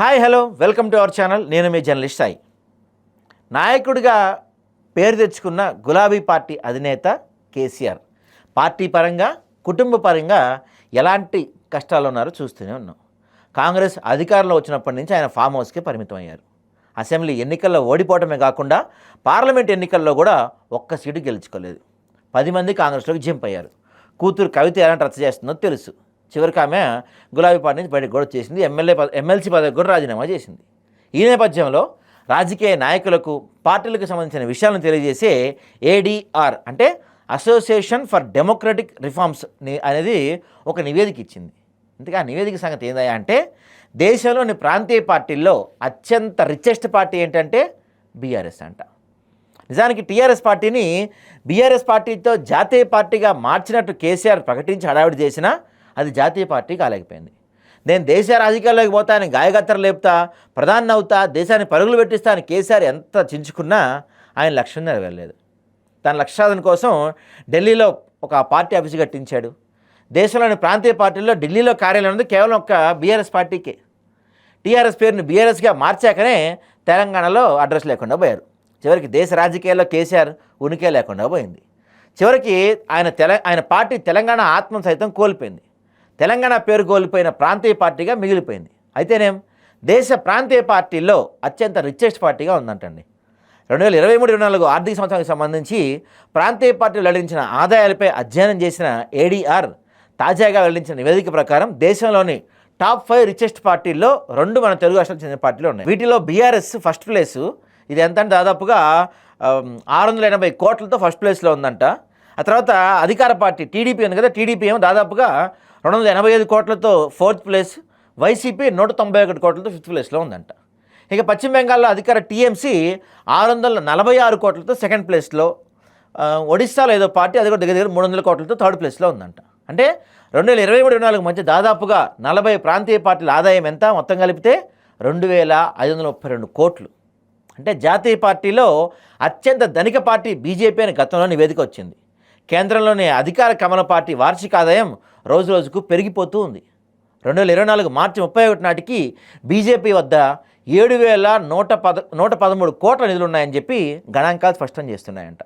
Hi hello welcome to our channel. నేను మీ journalist Sai. నాయకుడిగా పేరు తెచ్చుకున్న గులాబీ పార్టీ అధినేత కేసీఆర్. పార్టీ పరంగా కుటుంబ పరంగా ఎలాంటి కష్టాలు ఉన్నారో చూస్తూనే ఉన్నాం. కాంగ్రెస్ అధికారంలో వచ్చినప్పటి నుంచి ఆయన ఫామ్ హౌస్కి పరిమితం అయ్యారు అసెంబ్లీ ఎన్నికల్లో ఓడిపోవటమే కాకుండా పార్లమెంట్ ఎన్నికల్లో కూడా ఒక్క సీటు గెలుచుకోలేదు. పది మంది కాంగ్రెస్లోకి జంప్ అయ్యారు కూతురు కవిత ఎలాంటి రచ్చ చేస్తుందో తెలుసు. చివరికి ఆమె గులాబీ పార్టీ నుంచి బయటకు కూడా చేసింది ఎమ్మెల్యే పద ఎమ్మెల్సీ పదవికి కూడా రాజీనామా చేసింది. ఈ నేపథ్యంలో రాజకీయ నాయకులకు పార్టీలకు సంబంధించిన విషయాలను తెలియజేసే ఏడీఆర్ అంటే అసోసియేషన్ ఫర్ డెమోక్రటిక్ రిఫార్మ్స్ అనేది ఒక నివేదిక ఇచ్చింది. అందుకే ఆ నివేదిక సంగతి ఏందయ్యా అంటే దేశంలోని ప్రాంతీయ పార్టీల్లో అత్యంత రిచెస్ట్ పార్టీ ఏంటంటే బీఆర్ఎస్ అంట. నిజానికి టీఆర్ఎస్ పార్టీని బీఆర్ఎస్ పార్టీతో జాతీయ పార్టీగా మార్చినట్టు కేసీఆర్ ప్రకటించి హడావిడి చేసినా అది జాతీయ పార్టీ కాలేకపోయింది. నేను దేశ రాజకీయాల్లోకి పోతా అని గాయగత్తర లేపుతా ప్రధాని అవుతా దేశాన్ని పరుగులు పెట్టిస్తా అని కేసీఆర్ ఎంత చించుకున్నా ఆయన లక్ష్యం నెరవేరలేదు. తన లక్ష్యాధన కోసం ఢిల్లీలో ఒక పార్టీ ఆఫీస్ కట్టించాడు. దేశంలోని ప్రాంతీయ పార్టీల్లో ఢిల్లీలో కార్యాలయం ఉంది కేవలం ఒక బీఆర్ఎస్ పార్టీకే. టీఆర్ఎస్ పేరుని బీఆర్ఎస్గా మార్చాకనే తెలంగాణలో అడ్రస్ లేకుండా పోయారు. చివరికి దేశ రాజకీయాల్లో కేసీఆర్ ఉనికే లేకుండా పోయింది. చివరికి ఆయన తెల ఆయన పార్టీ తెలంగాణ ఆత్మ సైతం కోల్పోయింది. తెలంగాణ పేరు కోల్పోయిన ప్రాంతీయ పార్టీగా మిగిలిపోయింది. అయితేనేం? దేశ ప్రాంతీయ పార్టీల్లో అత్యంత రిచెస్ట్ పార్టీగా ఉందంటండి. రెండు వేల ఇరవై మూడు ఇరవై నాలుగు ఆర్థిక సంవత్సరానికి సంబంధించి ప్రాంతీయ పార్టీలు వెల్లడించిన ఆదాయాలపై అధ్యయనం చేసిన ఏడీఆర్ తాజాగా వెల్లడించిన నివేదిక ప్రకారం దేశంలోని టాప్ ఫైవ్ రిచెస్ట్ పార్టీల్లో రెండు మన తెలుగు రాష్ట్రాలకు చెందిన పార్టీలు ఉన్నాయి. వీటిలో బీఆర్ఎస్ ఫస్ట్ ప్లేసు ఇది ఎంత అంటే దాదాపుగా ఆరు వందల ఎనభై కోట్లతో ఫస్ట్ ప్లేస్లో ఉందంట. ఆ తర్వాత అధికార పార్టీ టీడీపీ ఉంది కదా టీడీపీ ఏమో దాదాపుగా రెండు వందల ఎనభై ఐదు కోట్లతో ఫోర్త్ ప్లేస్ వైసీపీ నూట తొంభై ఒకటి కోట్లతో ఫిఫ్త్ ప్లేస్లో ఉందంట. ఇక పశ్చిమ బెంగాల్లో అధికార టీఎంసీ ఆరు వందల నలభై ఆరు కోట్లతో సెకండ్ ప్లేస్లో ఒడిస్సాలో ఏదో పార్టీ అది కూడా దగ్గర దగ్గర మూడు వందల కోట్లతో థర్డ్ ప్లేస్లో ఉందంట. అంటే రెండు వేల ఇరవై మూడు ఇరవై నాలుగు మధ్య దాదాపుగా నలభై ప్రాంతీయ పార్టీల ఆదాయం ఎంత? మొత్తం కలిపితే రెండు వేల ఐదు వందల ముప్పై రెండు కోట్లు. అంటే జాతీయ పార్టీలో అత్యంత ధనిక పార్టీ బీజేపీ అని గతంలో నివేదిక వచ్చింది. కేంద్రంలోని అధికార కమల పార్టీ వార్షిక ఆదాయం రోజు రోజుకు పెరిగిపోతూ ఉంది. రెండు వేల ఇరవై నాలుగు మార్చి ముప్పై ఒకటి నాటికి బీజేపీ వద్ద ఏడు వేల నూట పద నూట పదమూడు కోట్ల నిధులు ఉన్నాయని చెప్పి గణాంకాలు స్పష్టం చేస్తున్నాయంట.